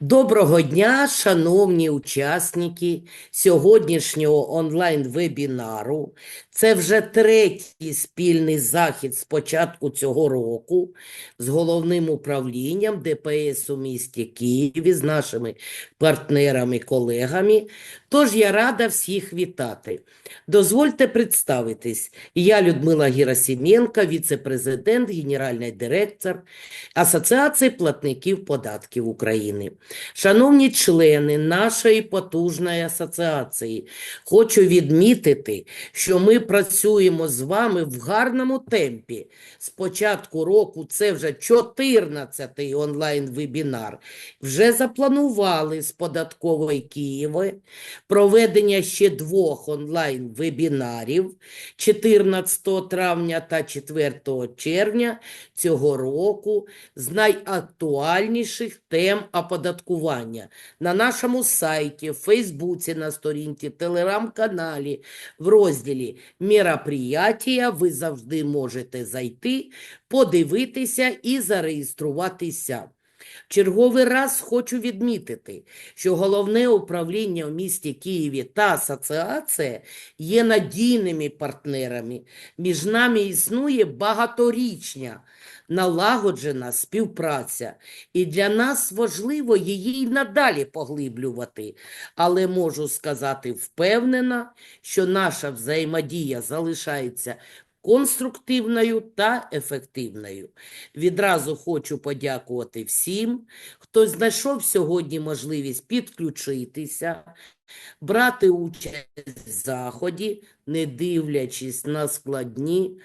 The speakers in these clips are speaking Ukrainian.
Доброго дня, шановні учасники сьогоднішнього онлайн-вебінару. Це вже третій спільний захід з початку цього року з головним управлінням ДПС у місті Києві, з нашими партнерами, колегами. Тож я рада всіх вітати. Дозвольте представитись. Я Людмила Герасименко, віце-президент, генеральний директор Асоціації платників податків України. Шановні члени нашої потужної асоціації, хочу відмітити, що ми працюємо з вами в гарному темпі. З початку року це вже 14-й онлайн-вебінар. Вже запланували з податкової Києва проведення ще двох онлайн-вебінарів 14 травня та 4 червня цього року з найактуальніших тем оподаткування на нашому сайті, в Фейсбуці, на сторінці, телеграм-каналі, в розділі «Мероприятия» ви завжди можете зайти, подивитися і зареєструватися. Черговий раз хочу відмітити, що головне управління в місті Києві та асоціація є надійними партнерами. Між нами існує багаторічня налагоджена співпраця, і для нас важливо її й надалі поглиблювати. Але можу сказати впевнена, що наша взаємодія залишається конструктивною та ефективною. Відразу хочу подякувати всім, хто знайшов сьогодні можливість підключитися, брати участь в заході, не дивлячись на складні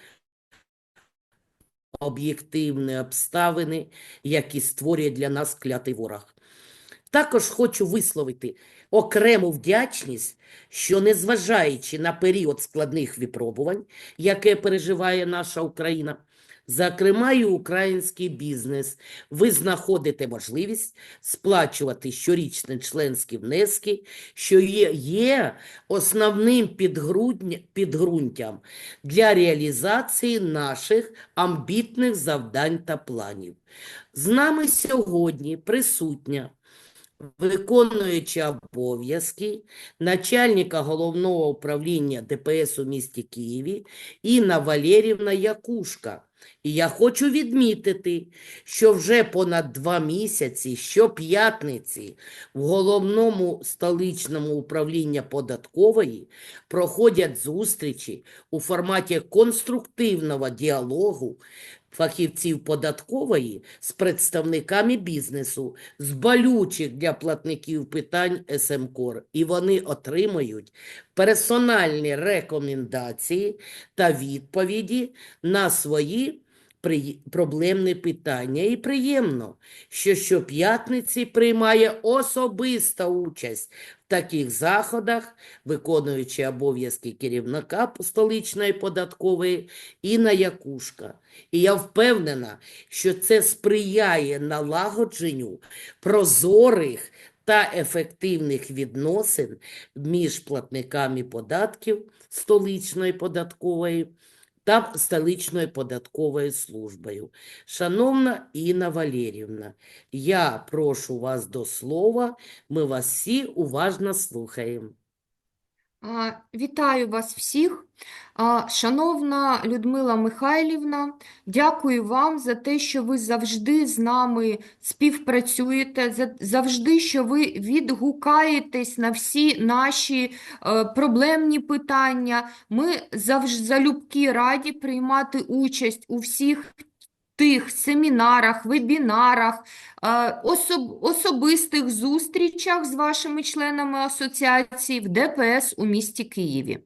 об'єктивні обставини, які створює для нас клятий ворог. Також хочу висловити окрему вдячність, що незважаючи на період складних випробувань, яке переживає наша Україна, зокрема і український бізнес, ви знаходите можливість сплачувати щорічні членські внески, що є, є основним підґрунтям для реалізації наших амбітних завдань та планів. З нами сьогодні присутня виконуюча обов'язки начальника головного управління ДПС у місті Києві Інна Валерівна Якушка. І я хочу відмітити, що вже понад два місяці щоп'ятниці в головному столичному управлінні податкової проходять зустрічі у форматі конструктивного діалогу фахівців податкової з представниками бізнесу, з болючих для платників питань СМКОР, і вони отримують персональні рекомендації та відповіді на свої проблемні питання. І приємно, що щоп'ятниці приймає особиста участь таких заходах, виконуючи обов'язки керівника столичної податкової Інна Якушка. І я впевнена, що це сприяє налагодженню прозорих та ефективних відносин між платниками податків столичної податкової та столичною податковою службою. Шановна Інна Валерівна, я прошу вас до слова, ми вас всі уважно слухаємо. Вітаю вас всіх. Шановна Людмила Михайлівна, дякую вам за те, що ви завжди з нами співпрацюєте, завжди, що ви відгукаєтесь на всі наші е, проблемні питання. Ми завжди залюбки раді приймати участь у всіх тих семінарах, вебінарах, е, особ, особистих зустрічах з вашими членами асоціації в ДПС у місті Києві.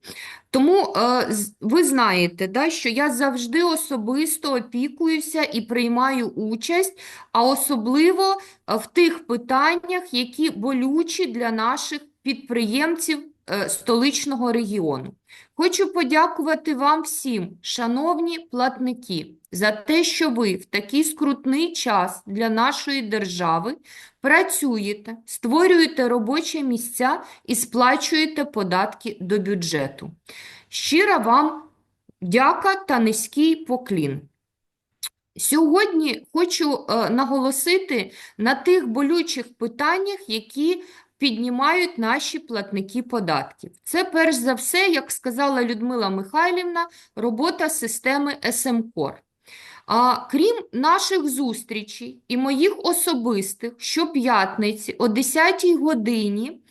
Тому е, ви знаєте, да, що я завжди особисто опікуюся і приймаю участь, а особливо е, в тих питаннях, які болючі для наших підприємців столичного регіону. Хочу подякувати вам всім, шановні платники, за те, що ви в такий скрутний час для нашої держави працюєте, створюєте робочі місця і сплачуєте податки до бюджету. Щира вам дяка та низький поклін. Сьогодні хочу е, наголосити на тих болючих питаннях, які піднімають наші платники податків. Це перш за все, як сказала Людмила Михайлівна, робота системи СМКОР. А крім наших зустрічей і моїх особистих, щоп'ятниці о 10 годині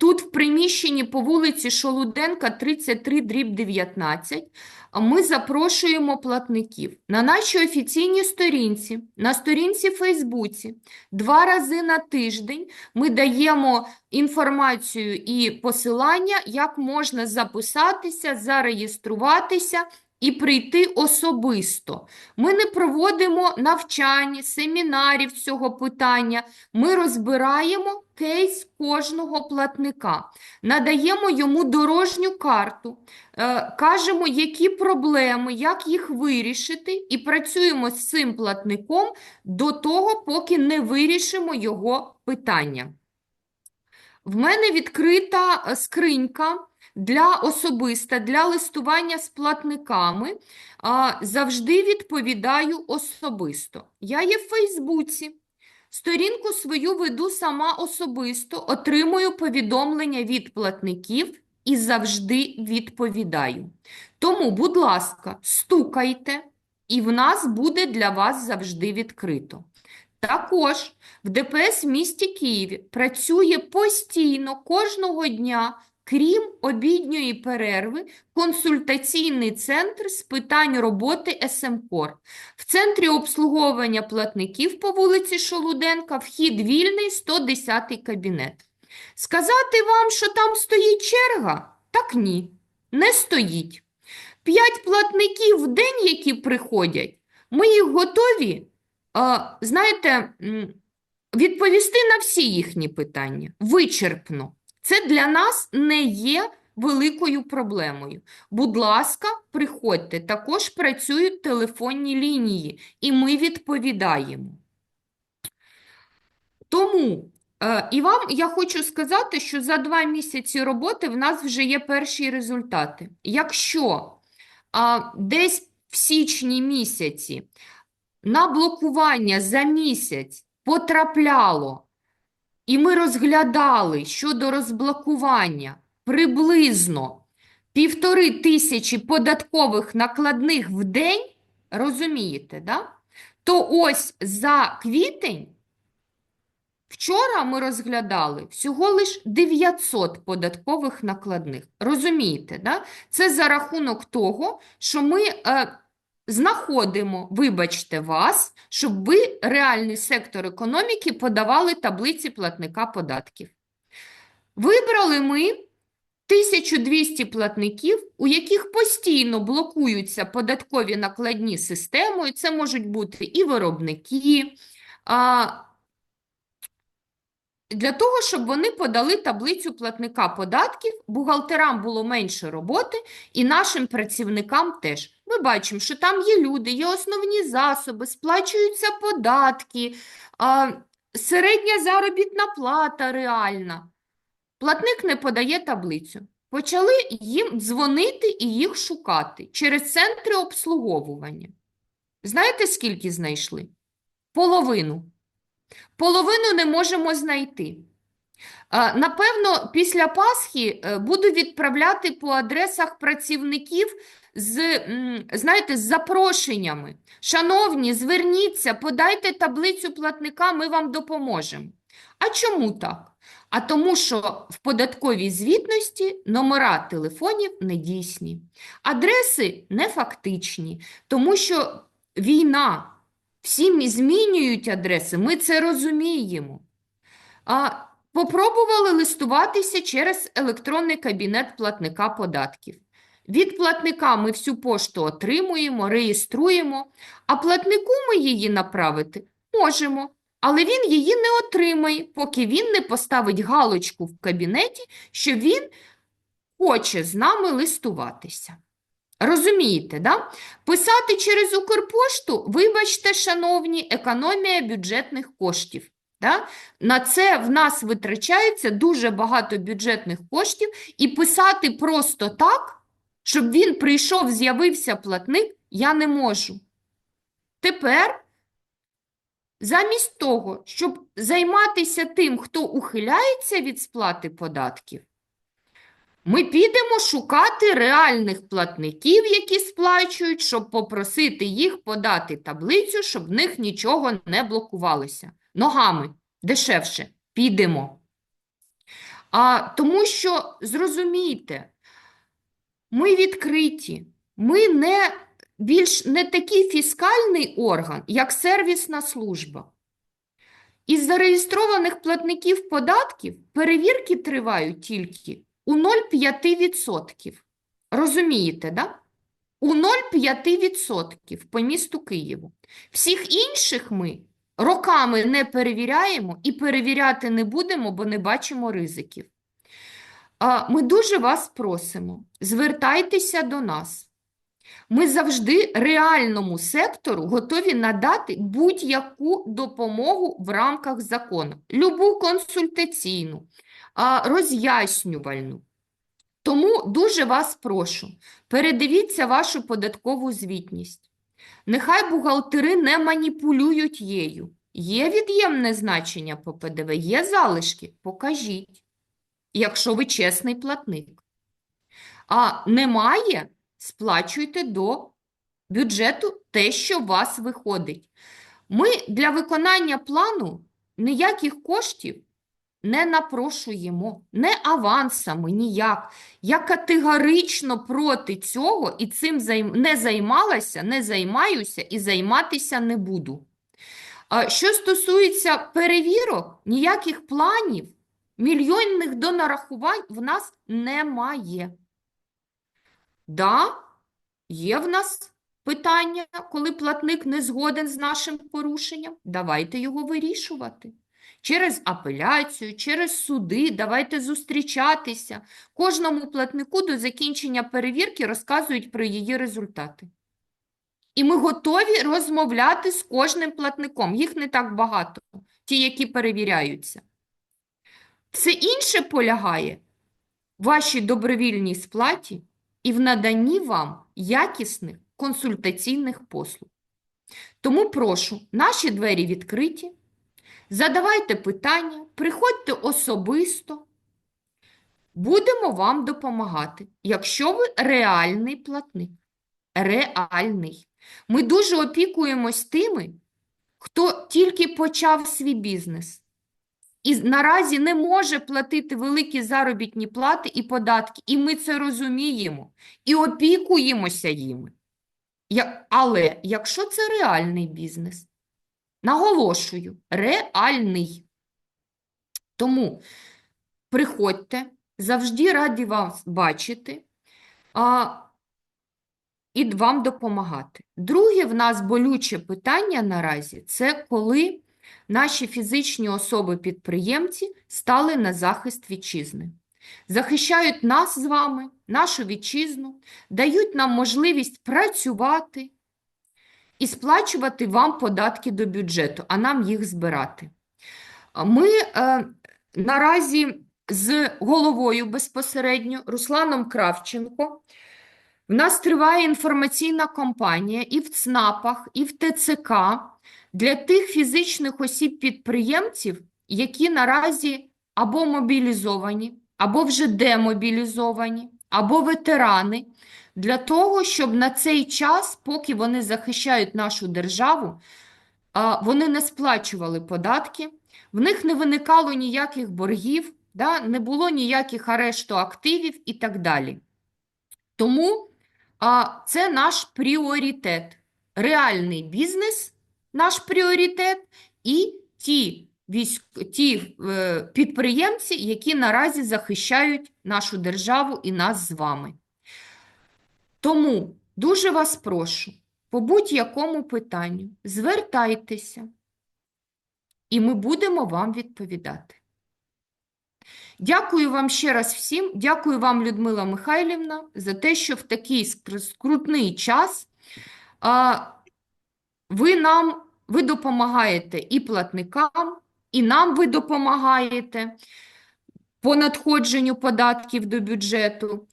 тут в приміщенні по вулиці Шолуденка 33 дріб 19 а ми запрошуємо платників на нашій офіційній сторінці, на сторінці Фейсбуці. Два рази на тиждень ми даємо інформацію і посилання, як можна записатися, зареєструватися і прийти особисто. Ми не проводимо навчань, семінарів цього питання. Ми розбираємо кейс кожного платника, надаємо йому дорожню карту, е, кажемо, які проблеми, як їх вирішити, і працюємо з цим платником до того, поки не вирішимо його питання. В мене відкрита е, скринька для особиста, для листування з платниками. Завжди відповідаю особисто. Я є в Фейсбуці. Сторінку свою веду сама особисто, отримую повідомлення від платників і завжди відповідаю. Тому, будь ласка, стукайте, і в нас буде для вас завжди відкрито. Також в ДПС в місті Києві працює постійно кожного дня, крім обідньої перерви, консультаційний центр з питань роботи СМКОР. В центрі обслуговування платників по вулиці Шолуденка вхід вільний, 110 кабінет. Сказати вам, що там стоїть черга? Так ні, не стоїть. П'ять платників в день, які приходять, ми їх готові, знаєте, відповісти на всі їхні питання вичерпно. Це для нас не є великою проблемою. Будь ласка, приходьте. Також працюють телефонні лінії, і ми відповідаємо. Тому е, і вам я хочу сказати, що за два місяці роботи в нас вже є перші результати. Якщо а, десь в січні місяці на блокування за місяць потрапляло, і ми розглядали щодо розблокування приблизно півтори тисячі податкових накладних в день, розумієте, да? то ось за квітень Вчора ми розглядали всього лиш 900 податкових накладних. Розумієте, да? Це за рахунок того, що ми е, знаходимо, вибачте, вас, щоб ви, реальний сектор економіки, подавали таблиці платника податків. Вибрали ми 1200 платників, у яких постійно блокуються податкові накладні системою. Це можуть бути і виробники, для того, щоб вони подали таблицю платника податків, бухгалтерам було менше роботи і нашим працівникам теж. Ми бачимо, що там є люди, є основні засоби, сплачуються податки, середня заробітна плата реальна. Платник не подає таблицю. Почали їм дзвонити і їх шукати через центри обслуговування. Знаєте, скільки знайшли? Половину. Половину не можемо знайти. Напевно, після Пасхи е, буду відправляти по адресах працівників з, знаєте, з запрошеннями. Шановні, зверніться, подайте таблицю платника, ми вам допоможемо. А чому так? А тому, що в податковій звітності номера телефонів недійсні, адреси нефактичні, тому що війна. Всі змінюють адреси, ми це розуміємо. А попробували листуватися через електронний кабінет платника податків. Від платника ми всю пошту отримуємо, реєструємо, а платнику ми її направити можемо, але він її не отримає, поки він не поставить галочку в кабінеті, що він хоче з нами листуватися. Розумієте, да? Писати через Укрпошту, вибачте, шановні, економія бюджетних коштів. Да? На це в нас витрачається дуже багато бюджетних коштів, і писати просто так, щоб він прийшов, з'явився платник, я не можу. Тепер, замість того, щоб займатися тим, хто ухиляється від сплати податків, ми підемо шукати реальних платників, які сплачують, щоб попросити їх подати таблицю, щоб в них нічого не блокувалося. Ногами дешевше підемо. А, тому що, зрозумійте, ми відкриті, ми не більш не такий фіскальний орган, як сервісна служба. Із зареєстрованих платників податків перевірки тривають тільки у 0,5%. Розумієте, да? У 0,5% по місту Києву. Всіх інших ми роками не перевіряємо і перевіряти не будемо, бо не бачимо ризиків. Ми дуже вас просимо, звертайтеся до нас. Ми завжди реальному сектору готові надати будь-яку допомогу в рамках закону, любу консультаційну, роз'яснювальну. Тому дуже вас прошу, передивіться вашу податкову звітність. Нехай бухгалтери не маніпулюють її. Є від'ємне значення по ПДВ, є залишки, покажіть, якщо ви чесний платник. А немає, сплачуйте до бюджету те, що у вас виходить. Ми для виконання плану ніяких коштів не напрошуємо, не авансами, ніяк. Я категорично проти цього і цим не займалася, не займаюся і займатися не буду. Що стосується перевірок, ніяких планів, мільйонних донарахувань в нас немає. Да, є в нас питання, коли платник не згоден з нашим порушенням, давайте його вирішувати. Через апеляцію, через суди, давайте зустрічатися. Кожному платнику до закінчення перевірки розказують про її результати. І ми готові розмовляти з кожним платником. Їх не так багато, ті, які перевіряються. Все інше полягає в вашій добровільній сплаті і в наданні вам якісних консультаційних послуг. Тому прошу, наші двері відкриті. Задавайте питання, приходьте особисто. Будемо вам допомагати, якщо ви реальний платник. Реальний. Ми дуже опікуємось тими, хто тільки почав свій бізнес і наразі не може платити великі заробітні плати і податки. І ми це розуміємо і опікуємося їми. Але якщо це реальний бізнес, Наголошую, реальний. Тому приходьте, завжди раді вас бачити а, і вам допомагати. Друге в нас болюче питання наразі – це коли наші фізичні особи-підприємці стали на захист вітчизни. Захищають нас з вами, нашу вітчизну, дають нам можливість працювати, і сплачувати вам податки до бюджету, а нам їх збирати. Ми е, наразі з головою безпосередньо Русланом Кравченко. В нас триває інформаційна кампанія і в ЦНАПах, і в ТЦК для тих фізичних осіб-підприємців, які наразі або мобілізовані, або вже демобілізовані, або ветерани, для того, щоб на цей час, поки вони захищають нашу державу, вони не сплачували податки, в них не виникало ніяких боргів, да, не було ніяких арешту активів і так далі. Тому а, це наш пріоритет. Реальний бізнес наш пріоритет і ті, військ... ті е, підприємці, які наразі захищають нашу державу і нас з вами. Тому дуже вас прошу, по будь-якому питанню звертайтеся, і ми будемо вам відповідати. Дякую вам ще раз всім. Дякую вам, Людмила Михайлівна, за те, що в такий скрутний час а, ви нам ви допомагаєте і платникам, і нам ви допомагаєте по надходженню податків до бюджету.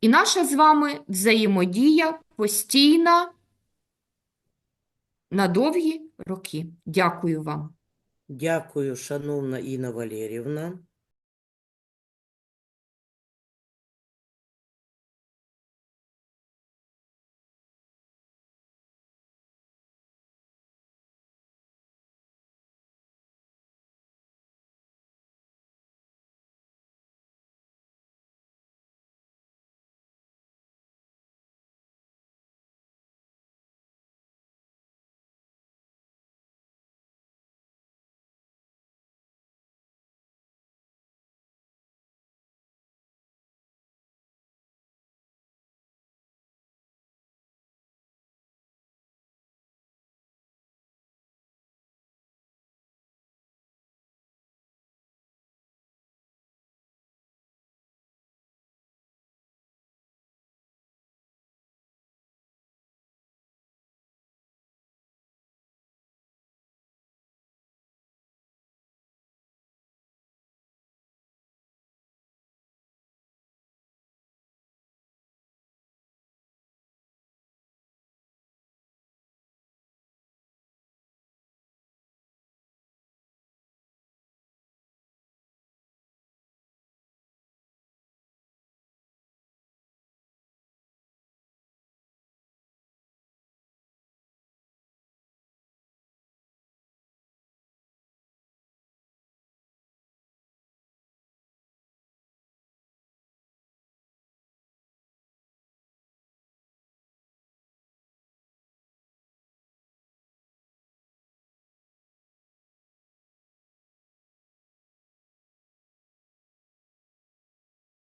І наша з вами взаємодія постійна, на довгі роки. Дякую вам. Дякую, шановна Інна Валерівна.